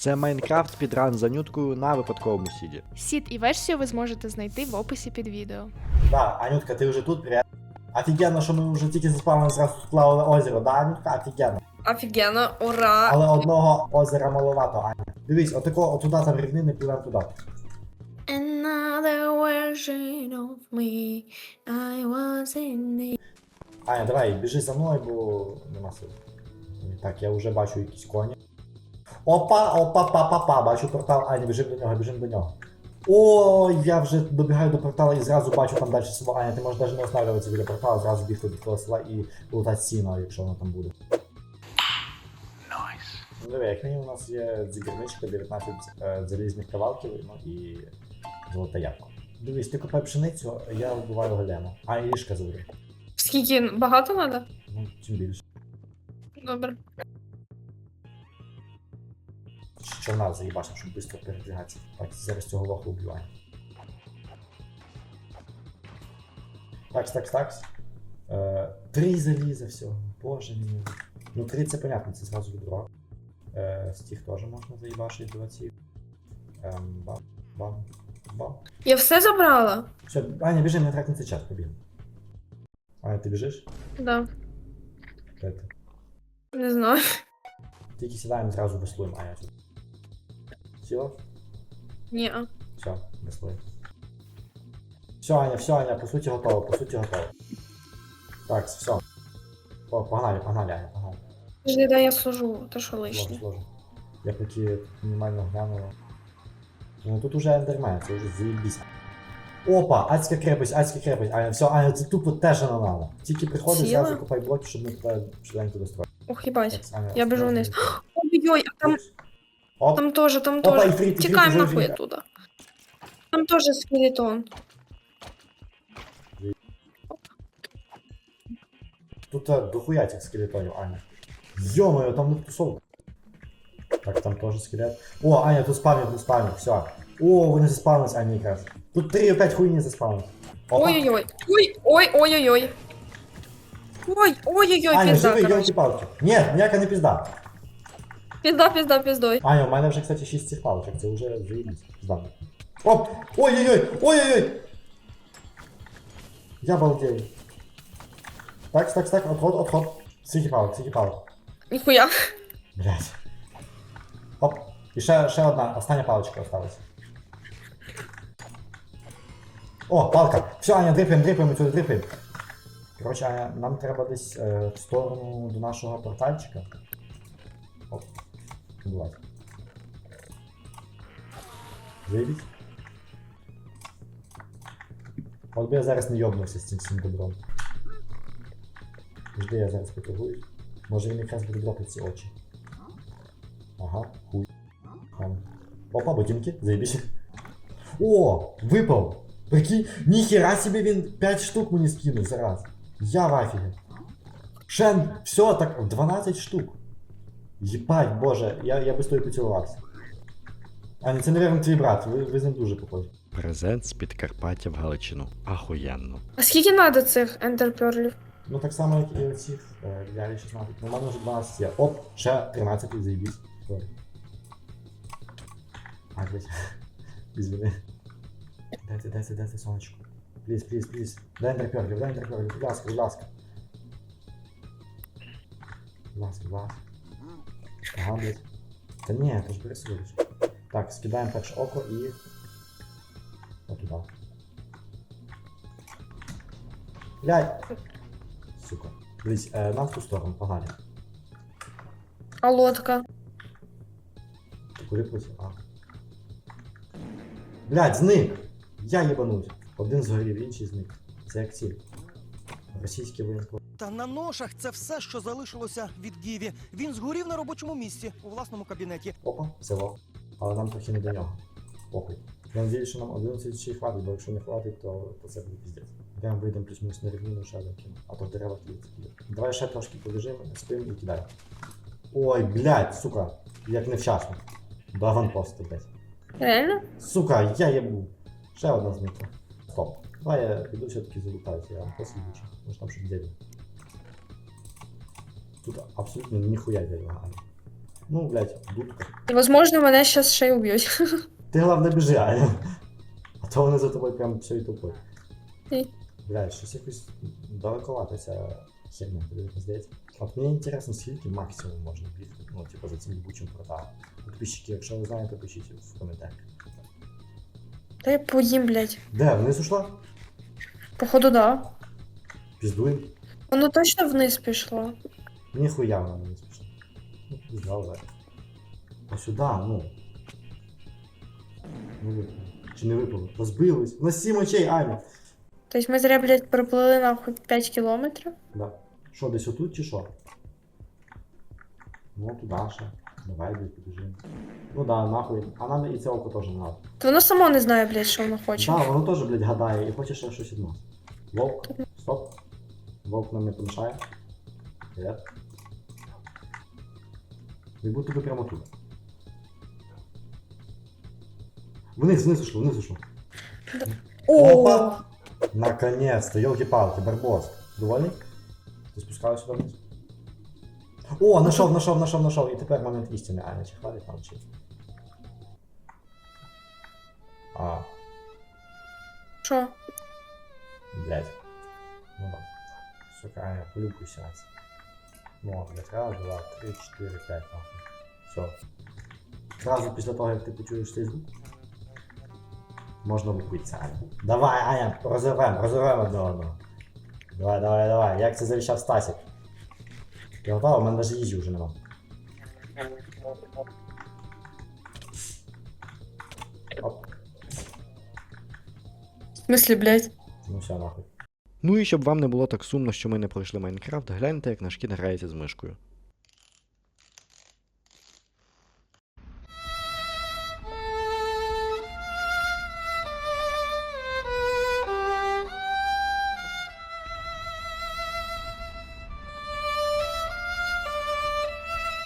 Це Майнкрафт спідран з анюткою на випадковому сіді. Сід і версію ви зможете знайти в описі під відео. Да, Анютка, ти вже тут, привіт. Офігенно, що ми вже тільки заспавнили зразу сплавили озеро, да, Анютка? Офігенно. Офігенно, ура! Але одного озера маловато, Аня. Дивись, отако, отуда там рівнини, пливемо туди. Another version of me, I was in it. Аня, давай, біжи за мною, бо нема сил. Так, я вже бачу якісь коні. Опа, опа, па, па, па, бачу портал. Аня, біжимо до нього, біжимо до нього. О, я вже добігаю до портала і зразу бачу там далі село. Аня, ти можеш навіть не останавливатися біля порталу, зразу бігти до того села і лутати сіно, якщо воно там буде. Ну, Диви, як мінімум у нас є дзігерничка, 19 е, залізних кавалків, ну і золота ябко. Дивись, ти копай пшеницю, я вбиваю голема. А, і ліжка забери. Скільки багато треба? Ну, чим більше. Добре. Нас заїбачимо, щоб швидко передвигатися. Так, зараз цього лоху вбиваємо. Такс, такс, такс. Е, три заліза всього. Боже мій. Ну, три це понятно, це зразу відро. Е, з тих теж можна заїбашити до ці. Ем, бам, бам, бам. Я все забрала? Все, Аня, біжи, не трать на цей час, побігли. Аня, ти біжиш? Да. Де ти? Не знаю. Тільки сідаємо зразу веслуємо, Аня. тут. Сіла? Ні. Все, веслуємо. Все, Аня, все, Аня, по суті готово, по суті готово. Так, все. О, погнали, погнали, Аня, погнали. Жди, да я служу, то що лишнє. сложно. Я поки мінімально гляну. Ну тут уже ендермен, це вже заєбісь. Опа, адська крепость, адська крепость. Аня, все, Аня, це тупо те, що нам надо. Тільки приходиш, Сіла? зразу купай блоки, щоб ми тебе швиденько достроїли. Ох, їбать. Так, Аня, Я біжу вниз. Ой-ой, а там, Оп, там теж, там Опа, теж. іфрит, іфрит, Тікаємо уже нахуй вже- оттуда. Там теж скелетон. Тут а, дохуя цих скелетонів, Аня. Ё-моё, там не тусовка. Так, там теж скелет. О, Аня, тут спавнер, тут спавнер, все. О, вони заспавнились, Аня якраз. Тут 3 опять хуйні заспавнились. Опа. Ой-ой-ой. Ой, ой, ой-ой-ой. Ой, ой-ой-ой, Аня, пізда, живи, короче. йолки-палки. Ні, ніяка не пізда. Пізда, пізда, піздой. Аня, у мене вже, кстати, 6 цих палочок, це вже заїбісь. Здам. Оп! Ой-ой-ой! Ой-ой-ой! Я балдею. Так, так, так, отход, отход. Скільки палок, скільки палок. Ніхуя. Блять. Оп. І ще, ще одна, остання паличка осталась. О, палка. Все, Аня, дрипаємо, дрипаємо, сюди дрипаємо. Коротше, Аня, нам треба десь е, в сторону до нашого портальчика. Оп. Давай. Заєбіть. От би я зараз не йобнувся з цим всім добром. Жди, я зараз поторгуюсь. Може він якраз буде дропати ці очі. Ага, хуй. Хам. Опа, ботинки, заебись. О, випав! Прикинь, ніхера собі він 5 штук мені скинув зараз. Я в афігі. Шен, все, так, 12 штук. Єбать, боже, я, я би з тобою поцілувався. Ані, це, мабуть, твій брат, ви, ви з ним дуже похожі. Презент з Підкарпаття в Галичину. Ахуєнно. А скільки надо цих ендерперлів? Ну так само, як і оці е, далі 16. Ну, у мене вже 12 є. Оп, ще 13 заєбісь. Сорі. А, блядь. Извини. Дайте, дайте, дайте сонечко. Пліз, пліз, пліз. Дай інтерперлів, дай інтерперлів, будь ласка, будь ласка. Будь ласка, будь ласка. Ага, блядь. Та ні, ти ж пересудиш. Так, скидаємо перше око і... Отуда. Блядь. Сука. Дивись, е, нам в ту сторону, погнали. А лодка? Ти куди платив? А. Блядь, зник! Я їбанусь. Один згорів, інший зник. Це як ціль. Російський воєнкомат. Та на ношах це все, що залишилося від Гіві. Він згорів на робочому місці у власному кабінеті. Опа, село. Але нам трохи не до нього. Похуй. Я надіюсь, що нам 11 ще й хватить, бо якщо не хватить, то, то це буде піздець. Прямо вийдемо плюс-мінус на рівнину, ще один кину. А то дерева тліться. Давай ще трошки полежимо, спимо і кидаємо. Ой, блядь, сука, як невчасно. До аванпосту, блядь. Реально? Сука, я єбу. Ще одна зникла. Стоп. Давай я піду все-таки залутаюся, я вам послідчу. Може там щоб дядя. Тут абсолютно ніхуя дядя Ганя. Ну, блядь, дудка. Возможно, мене зараз ще й уб'ють. Ти головне біжи, Аня. А то вони за тобою прям все і тупо. Блядь, щось якось далековато ця херня, тобі не здається. От мені інтересно, скільки максимум можна бігти, ну, типу, за цим бучим порталом. Підписчики, якщо ви знаєте, пишіть в коментарях. Та я поїм, блядь. Де, вниз ушла? Походу, да. Піздуєм? Воно точно вниз пішло. Ніхуя вона не спішла. Ну, пізда вже. А сюди, ну. Не випало. Чи не випало? Розбилось. На сім очей, Аня. Тобто ми зря, блядь, проплили нахуй 5 кілометрів. Да. Що, десь отут чи що? Ну, туди ще. Давай, блядь, побіжимо. Ну да, нахуй. А нам і це око теж не надо. То воно само не знає, блядь, що воно хоче. Да, воно теж, блядь, гадає і хоче ще щось від нас. Вовк, стоп. Вовк нам не помішає. Привет. Як будто би прямо тут. Вниз, вниз ушло, вниз ушло. Опа! Наконец-то, елки-палки, барбос. Довольний? Ти спускався сюди вниз? О, нашов, нашов, нашов, нашов. І тепер момент істини. Аня, чи хвалить там чи? А, Що? блядь. Ну да. Сука, Аня, полюбуйся на це. Ну, блядь, раз, два, три, чотири, п'ять, нахуй. Все. Зразу після того, як ти почуєш цей звук, можна лупитися, Давай, Аня, розірвемо, розірвемо одне одного. Давай, давай, давай. Як це завіщав Стасік? Ти готова? У мене навіть їжі вже нема. Оп, В смислі, блядь? ну все, нахуй. Ну і щоб вам не було так сумно, що ми не пройшли Майнкрафт, гляньте, як наш кіт грається з мишкою.